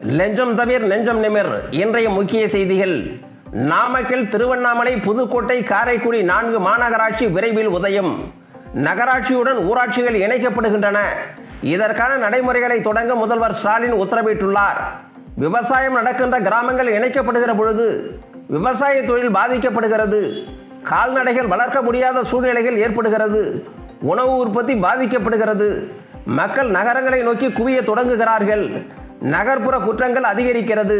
லெஞ்சம் தவிர நெஞ்சம் நிமிர். இன்றைய முக்கிய செய்திகள். நாமக்கல் திருவண்ணாமலை புதுக்கோட்டை காரைக்குடி நான்கு மாநகராட்சி விரைவில் உதயம். நகராட்சியுடன் ஊராட்சிகள் இணைக்கப்படுகின்றன. இதற்கான நடைமுறைகளை தொடங்க முதல்வர் ஸ்டாலின் உத்தரவிட்டுள்ளார். விவசாயம் நடக்கின்ற கிராமங்கள் இணைக்கப்படுகிற பொழுது விவசாய தொழில் பாதிக்கப்படுகிறது. கால்நடைகள் வளர்க்க முடியாத சூழ்நிலைகள் ஏற்படுகிறது. உணவு உற்பத்தி பாதிக்கப்படுகிறது. மக்கள் நகரங்களை நோக்கி குவிய தொடங்குகிறார்கள். நகர்ப்புற குற்றங்கள் அதிகரிக்கிறது.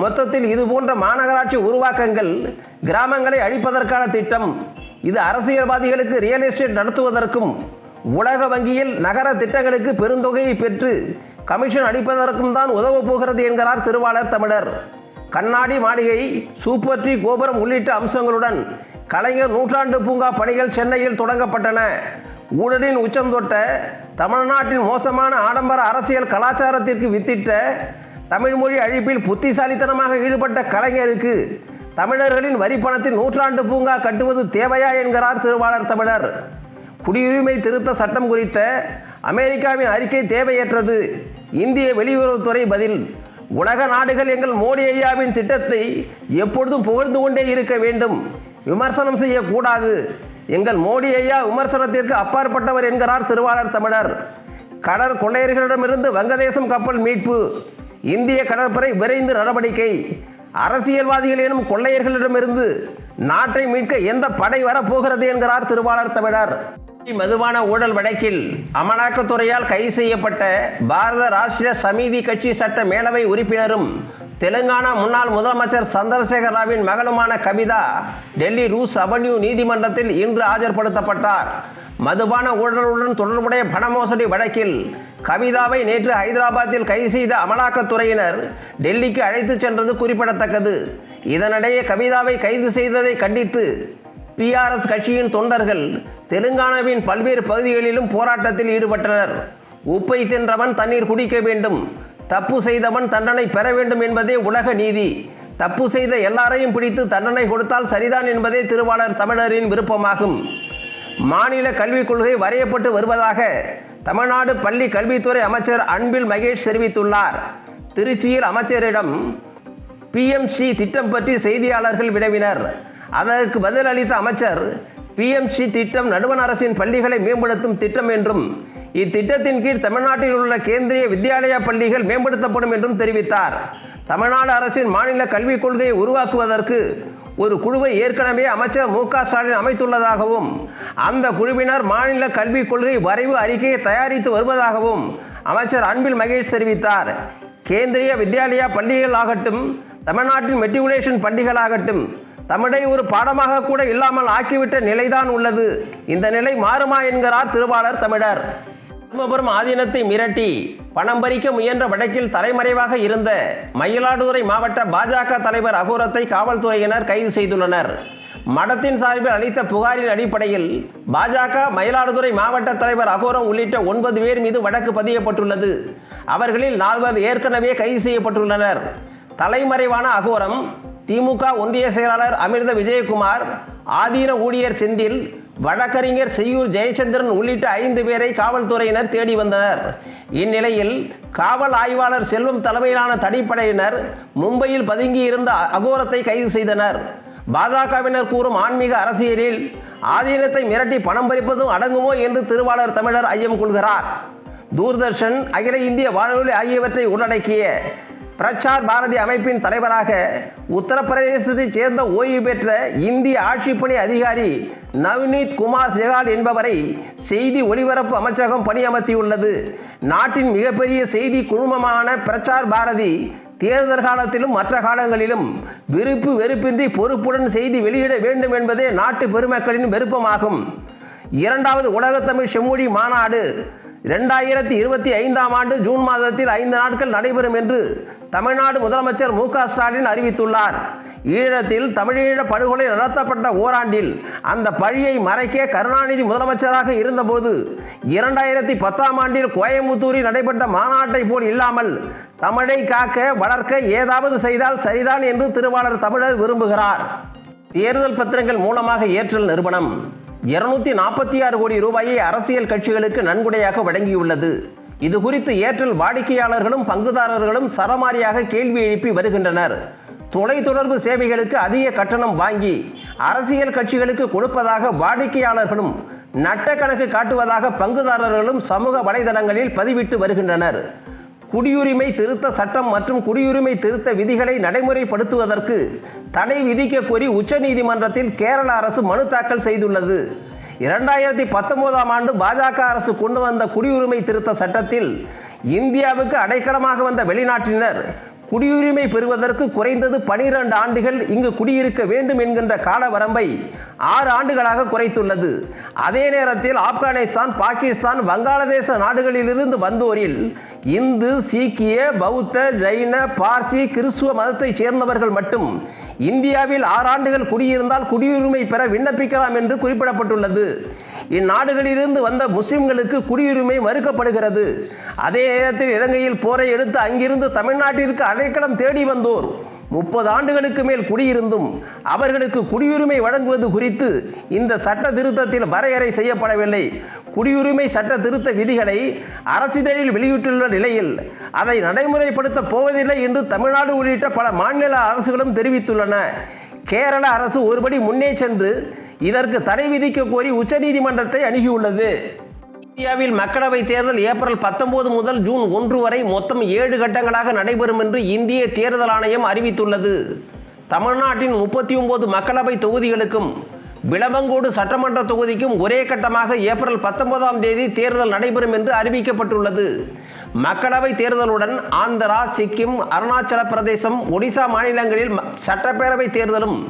மொத்தத்தில் இது போன்ற மாநகராட்சி உருவாக்கங்கள் கிராமங்களை அழிப்பதற்கான திட்டம். இது அரசியல்வாதிகளுக்கு ரியல் எஸ்டேட் நடத்துவதற்கும் உலக வங்கியில் நகர திட்டங்களுக்கு பெருந்தொகையை பெற்று கமிஷன் அளிப்பதற்கும் தான் உதவப் போகிறது என்கிறார் திருவாளர் தமிழர். கண்ணாடி மாளிகை சூப்பர் டி கோபுரம் உள்ளிட்ட அம்சங்களுடன் கலைஞர் நூற்றாண்டு பூங்கா பணிகள் சென்னையில் தொடங்கப்பட்டன. ஊழலின் உச்சம் தொட்ட தமிழ்நாட்டின் மோசமான ஆடம்பர அரசியல் கலாச்சாரத்திற்கு வித்திட்ட தமிழ்மொழி அழிப்பில் புத்திசாலித்தனமாக ஈடுபட்ட கலைஞருக்கு தமிழர்களின் வரிப்பணத்தில் நூற்றாண்டு பூங்கா கட்டுவது தேவையா என்கிறார் திருவாளர் தமிழர். குடியுரிமை திருத்த சட்டம் குறித்த அமெரிக்காவின் அறிக்கை தேவையற்றது. இந்திய வெளியுறவுத்துறை பதில் உலக நாடுகள் எங்கள் மோடி ஐயாவின் திட்டத்தை எப்பொழுதும் புகழ்ந்து கொண்டே இருக்க வேண்டும். விமர்சனம் செய்யக்கூடாது. எங்கள் மோடி ஐயா விமர்சனத்திற்கு அப்பாற்பட்டவர் என்கிறார் திருவாளர் தமிழர். கடற் கொள்ளையர்களிடமிருந்து வங்கதேசம் கப்பல் மீட்பு. இந்திய கடற்படை விரைந்து நடவடிக்கை. அரசியல்வாதிகள் எனும் கொள்ளையர்களிடமிருந்து நாட்டை மீட்க எந்த படை வரப்போகிறது என்கிறார் திருவாளர் தமிழர். மதுபான ஊழல் வழக்கில் அமலாக்கத்துறையால் கைது செய்யப்பட்ட பாரத ராஷ்டிரிய சமிதி கட்சி சட்ட மேலவை உறுப்பினரும் தெலுங்கானா முன்னாள் முதலமைச்சர் சந்திரசேகர ராவின் மகளுமான கவிதா டெல்லி ரூஸ் அவென்யூ நீதிமன்றத்தில் இன்று ஆஜர்படுத்தப்பட்டார். மதுபான ஊழலுடன் தொடர்புடைய பண மோசடி வழக்கில் கவிதாவை நேற்று ஹைதராபாத்தில் கைது செய்த அமலாக்கத்துறையினர் டெல்லிக்கு அழைத்துச் சென்றது குறிப்பிடத்தக்கது. இதனிடையே கவிதாவை கைது செய்ததை கண்டித்து பிஆர்எஸ் கட்சியின் தொண்டர்கள் தெலுங்கானாவின் பல்வேறு பகுதிகளிலும் போராட்டத்தில் ஈடுபட்டனர். உப்பை தின்றவன் தண்ணீர் குடிக்க வேண்டும். தப்பு செய்தவன் தண்டனை பெற வேண்டும் என்பதே உலக நீதி. தப்பு செய்த எல்லாரையும் பிடித்து தண்டனை கொடுத்தால் சரிதான் என்பதே திருவாளர் தமிழரின் விருப்பமாகும். மாநில கல்விக் கொள்கை வரையப்பட்டு வருவதாக தமிழ்நாடு பள்ளி கல்வித்துறை அமைச்சர் அன்பில் மகேஷ் தெரிவித்துள்ளார். திருச்சியில் அமைச்சரிடம் பிஎம்சி திட்டம் பற்றி செய்தியாளர்கள் வினவினர். அதற்கு பதிலளித்த அமைச்சர் பிஎம்சி திட்டம் நடுவண் அரசின் பள்ளிகளை மேம்படுத்தும் திட்டம் என்றும் இத்திட்டத்தின் கீழ் தமிழ்நாட்டில் உள்ள கேந்திரிய வித்யாலயா பள்ளிகள் மேம்படுத்தப்படும் என்றும் தெரிவித்தார். தமிழ்நாடு அரசின் மாநில கல்விக் கொள்கையை உருவாக்குவதற்கு ஒரு குழுவை ஏற்கனவே அமைச்சர் மு க ஸ்டாலின் அமைத்துள்ளதாகவும் அந்த குழுவினர் மாநில கல்விக் கொள்கை வரைவு அறிக்கையை தயாரித்து வருவதாகவும் அமைச்சர் அன்பில் மகேஷ் தெரிவித்தார். கேந்திரிய வித்யாலயா பள்ளிகள் ஆகட்டும் தமிழ்நாட்டின் மெட்ரிகுலேஷன் பள்ளிகளாகட்டும் தமிழை ஒரு பாடமாக கூட இல்லாமல் ஆக்கிவிட்ட நிலைதான் உள்ளது. இந்த நிலை மாறுமா என்கிறார் திருவாளர் தமிழர். தர்மபுரம் ஆதீனத்தை மிரட்டி பணம் பறிக்க முயன்ற வழக்கில் தலைமறைவாக இருந்த மயிலாடுதுறை மாவட்ட பாஜக தலைவர் அகோரத்தை காவல்துறையினர் கைது செய்துள்ளனர். மடத்தின் சார்பில் அளித்த புகாரின் அடிப்படையில் பாஜக மயிலாடுதுறை மாவட்ட தலைவர் அகோரம் உள்ளிட்ட ஒன்பது பேர் மீது வழக்கு பதியப்பட்டுள்ளது. அவர்களில் நால்வர் ஏற்கனவே கைது செய்யப்பட்டுள்ளனர். தலைமறைவான அகோரம் திமுக ஒன்றிய செயலாளர் அமிர்த விஜயகுமார் ஆதீன ஊழியர் செந்தில் வழக்கறிஞர் செய்யூர் ஜெயச்சந்திரன் உள்ளிட்ட ஐந்து பேரை காவல்துறையினர் தேடி வந்தனர். இந்நிலையில் காவல் ஆய்வாளர் செல்வம் தலைமையிலான தனிப்படையினர் மும்பையில் பதுங்கியிருந்த அகோரத்தை கைது செய்தனர். பாஜகவினர் கூறும் ஆன்மீக அரசியலில் ஆதீனத்தை மிரட்டி பணம் பறிப்பதும் அடங்குமோ என்று திருவாளர் தமிழர் ஐயம் கொள்கிறார். தூர்தர்ஷன் அகில இந்திய வானொலி ஆகியவற்றை உள்ளடக்கிய பிரச்சார் பாரதி அமைப்பின் தலைவராக உத்தரப்பிரதேசத்தைச் சேர்ந்த ஓய்வு பெற்ற இந்திய ஆட்சிப்பணி அதிகாரி நவ்னீத் குமார் செகால் என்பவரை செய்தி ஒலிபரப்பு அமைச்சகம் பணியமர்த்தியுள்ளது. நாட்டின் மிகப்பெரிய செய்தி குழுமமான பிரச்சார் பாரதி தேர்தல் காலத்திலும் மற்ற காலங்களிலும் விருப்பு வெறுப்பின்றி பொறுப்புடன் செய்தி வெளியிட வேண்டும் என்பதே நாட்டு பெருமக்களின் விருப்பமாகும். இரண்டாவது உலகத்தமிழ் செம்மொழி மாநாடு இரண்டாயிரத்தி இருபத்தி ஐந்தாம் ஆண்டு ஜூன் மாதத்தில் ஐந்து நாட்கள் நடைபெறும் என்று தமிழ்நாடு முதலமைச்சர் மு ஸ்டாலின் அறிவித்துள்ளார். ஈழத்தில் தமிழீழ படுகொலை நடத்தப்பட்ட ஓராண்டில் அந்த பழியை மறைக்க கருணாநிதி முதலமைச்சராக இருந்தபோது இரண்டாயிரத்தி பத்தாம் ஆண்டில் கோயம்புத்தூரில் நடைபெற்ற மாநாட்டை போல் இல்லாமல் தமிழை காக்க வளர்க்க ஏதாவது செய்தால் சரிதான் என்று திருவாளர் தமிழர் விரும்புகிறார். தேர்தல் பத்திரங்கள் மூலமாக ஏற்றல் நிறுவனம். இருநூத்தி நாற்பத்தி ஆறு கோடி ரூபாயை அரசியல் கட்சிகளுக்கு நன்கொடையாக வழங்கியுள்ளது. இது குறித்து ஏர்டெல் வாடிக்கையாளர்களும் பங்குதாரர்களும் சரமாரியாக கேள்வி எழுப்பி வருகின்றனர். தொலைத்தொடர்பு சேவைகளுக்கு அதிக கட்டணம் வாங்கி அரசியல் கட்சிகளுக்கு கொடுப்பதாக வாடிக்கையாளர்களும் நட்டக்கணக்கு காட்டுவதாக பங்குதாரர்களும் சமூக வலைதளங்களில் பதிவிட்டு வருகின்றனர். குடியுரிமை திருத்த சட்டம் மற்றும் குடியுரிமை திருத்த விதிகளை நடைமுறைப்படுத்துவதற்கு தடை விதிக்க கோரி உச்சநீதிமன்றத்தில் கேரள அரசு மனு தாக்கல் செய்துள்ளது. இரண்டாயிரத்தி பத்தொன்பதாம் ஆண்டு பாஜக அரசு கொண்டு வந்த குடியுரிமை திருத்த சட்டத்தில் இந்தியாவுக்கு அடைக்கலமாக வந்த வெளிநாட்டினர் குடியுரிமை பெறுவதற்கு குறைந்தது பனிரெண்டு ஆண்டுகள் இங்கு குடியிருக்க வேண்டும் என்கின்ற கால வரம்பை ஆறு ஆண்டுகளாக குறைத்துள்ளது. அதே நேரத்தில் ஆப்கானிஸ்தான் பாகிஸ்தான் வங்காளதேச நாடுகளிலிருந்து வந்தோரில் இந்து சீக்கிய பௌத்த ஜைன பார்சி கிறிஸ்துவ மதத்தைச் சேர்ந்தவர்கள் மட்டும் இந்தியாவில் ஆறு ஆண்டுகள் குடியிருந்தால் குடியுரிமை பெற விண்ணப்பிக்கலாம் என்று குறிப்பிடப்பட்டுள்ளது. இந்நாடுகளிலிருந்து வந்த முஸ்லிம்களுக்கு குடியுரிமை மறுக்கப்படுகிறது. அதே நேரத்தில் இலங்கையில் போரை எடுத்து அங்கிருந்து தமிழ்நாட்டிற்கு அடைக்கலம் தேடி வந்தோர். முப்பது ஆண்டுகளுக்கு மேல் குடியிருந்தும் அவர்களுக்கு குடியுரிமை வழங்குவது குறித்து இந்த சட்ட திருத்தத்தில் வரையறை செய்யப்படவில்லை. குடியுரிமை சட்ட திருத்த விதிகளை அரசிதழில் வெளியிட்டுள்ள நிலையில் அதை நடைமுறைப்படுத்தப் போவதில்லை என்று தமிழ்நாடு உள்ளிட்ட பல மாநில அரசுகளும் தெரிவித்துள்ளன. கேரள அரசு ஒருபடி முன்னே சென்று இதற்கு தடை விதிக்க கோரி உச்சநீதிமன்றத்தை அணுகியுள்ளது. இந்தியாவில் மக்களவைத் தேர்தல் ஏப்ரல் பத்தொன்பது முதல் ஜூன் ஒன்று வரை மொத்தம் ஏழு கட்டங்களாக நடைபெறும் என்று இந்திய தேர்தல் ஆணையம் அறிவித்துள்ளது. தமிழ்நாட்டின் முப்பத்தி ஒன்பது மக்களவை தொகுதிகளுக்கும் விளவங்கோடு சட்டமன்ற தொகுதிக்கும் ஒரே கட்டமாக ஏப்ரல் பத்தொன்பதாம் தேதி தேர்தல் நடைபெறும் என்று அறிவிக்கப்பட்டுள்ளது. மக்களவை தேர்தலுடன் ஆந்திரா சிக்கிம் அருணாச்சல பிரதேசம் ஒடிசா மாநிலங்களில் சட்டப்பேரவைத் சட்டப்பேரவை தேர்தலும்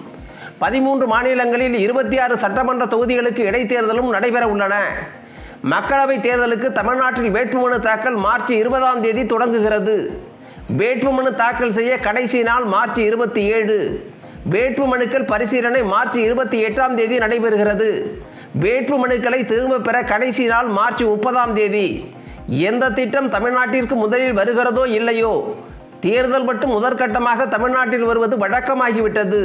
பதிமூன்று மாநிலங்களில் இருபத்தி ஆறு சட்டமன்ற தொகுதிகளுக்கு இடைத்தேர்தலும் நடைபெற உள்ளன. மக்களவைத் தேர்தலுக்கு தமிழ்நாட்டில் வேட்புமனு தாக்கல் மார்ச் இருபதாம் தேதி தொடங்குகிறது. வேட்புமனு தாக்கல் செய்ய கடைசி நாள் மார்ச் இருபத்தி ஏழு. வேட்பு மனுக்கள் பரிசீலனை மார்ச் இருபத்தி எட்டாம் தேதி நடைபெறுகிறது. வேட்பு மனுக்களை திரும்ப பெற கடைசி நாள் மார்ச் முப்பதாம் தேதி. எந்த திட்டம் தமிழ்நாட்டிற்கு முதலில் வருகிறதோ இல்லையோ தேர்தல் மட்டும் முதற்கட்டமாக தமிழ்நாட்டில் வருவது வழக்கமாகிவிட்டது.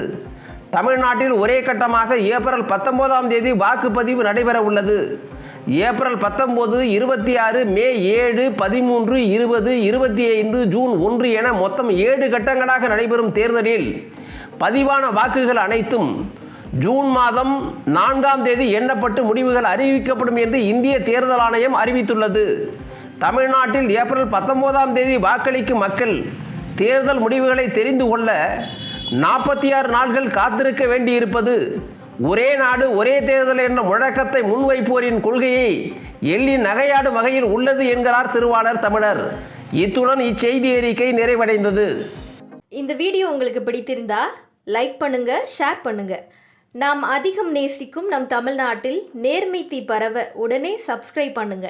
தமிழ்நாட்டில் ஒரே கட்டமாக ஏப்ரல் பத்தொன்பதாம் தேதி வாக்குப்பதிவு நடைபெற உள்ளது. ஏப்ரல் பத்தொன்பது இருபத்தி ஆறு மே ஏழு பதிமூன்று இருபது இருபத்தி ஐந்து ஜூன் ஒன்று என மொத்தம் ஏழு கட்டங்களாக நடைபெறும் தேர்தலில் பதிவான வாக்குகள் அனைத்தும் ஜூன் மாதம் நான்காம் தேதி எண்ணப்பட்டு முடிவுகள் அறிவிக்கப்படும் என்று இந்திய தேர்தல் ஆணையம் அறிவித்துள்ளது. தமிழ்நாட்டில் ஏப்ரல் பத்தொன்பதாம் தேதி வாக்களிக்கும் மக்கள் தேர்தல் முடிவுகளை தெரிந்து கொள்ள நாற்பத்தி ஆறு நாட்கள் காத்திருக்க வேண்டியிருப்பது ஒரே நாடு ஒரே தேர்தல் என்ற முழக்கத்தை முன்வைப்போரின் கொள்கையை எள்ளி நகையாடும் வகையில் உள்ளது என்கிறார் திருவாளர் தமிழர். இத்துடன் இச்செய்தி அறிக்கை நிறைவடைந்தது. இந்த வீடியோ உங்களுக்கு பிடித்திருந்தா லைக் பண்ணுங்க ஷேர் பண்ணுங்க. நாம் அதிகம் நேசிக்கும் நம் தமிழ்நாட்டில் நேர்மை தீ பரவ உடனே சப்ஸ்கிரைப் பண்ணுங்க.